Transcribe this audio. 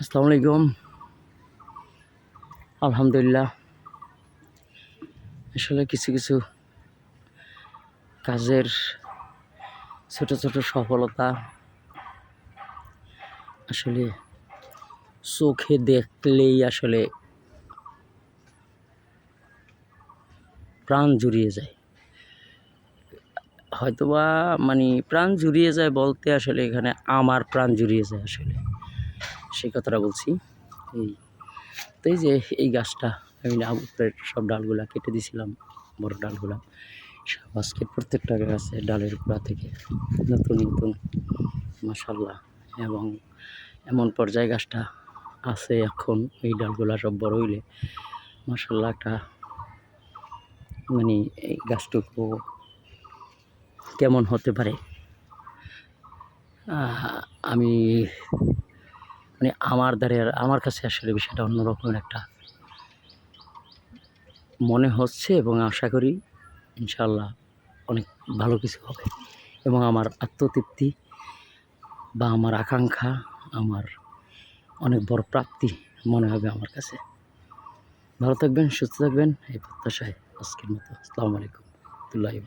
আসসালামু আলাইকুম। আলহামদুলিল্লাহ। আসলে কিছু কিছু কাজের ছোট ছোট সফলতা আসলে চোখে দেখলেই আসলে প্রাণ জুড়িয়ে যায়। হয়তোবা মানে প্রাণ জুড়িয়ে যায় বলতে আসলে এখানে আমার প্রাণ জুড়িয়ে যায় আসলে। সেই কথাটা বলছি। এই, তো এই যে এই গাছটা, আমি উপরের সব ডালগুলা কেটে দিয়েছিলাম বড় ডালগুলা। সব আজকে প্রত্যেকটা গাছে ডালের গোড়া থেকে নতুন নতুন মাসাল্লাহ এবং এমন পর্যায়ে গাছটা আছে এখন এই ডালগুলা সব বড় হইলে মাসাল্লাহ একটা মানে এই গাছটুকু কেমন হতে পারে? আমি মানে আমার দ্বারে আমার কাছে আসলে বিষয়টা অন্যরকম একটা মনে হচ্ছে এবং আশা করি ইনশাল্লাহ অনেক ভালো কিছু হবে। এবং আমার আত্মতৃপ্তি বা আমার আকাঙ্ক্ষা, আমার অনেক বড় প্রাপ্তি মনে হবে আমার কাছে। ভালো থাকবেন, সুস্থ থাকবেন, এই প্রত্যাশায় আজকের মতো। আসসালামু আলাইকুম। রহমতুল্লাহি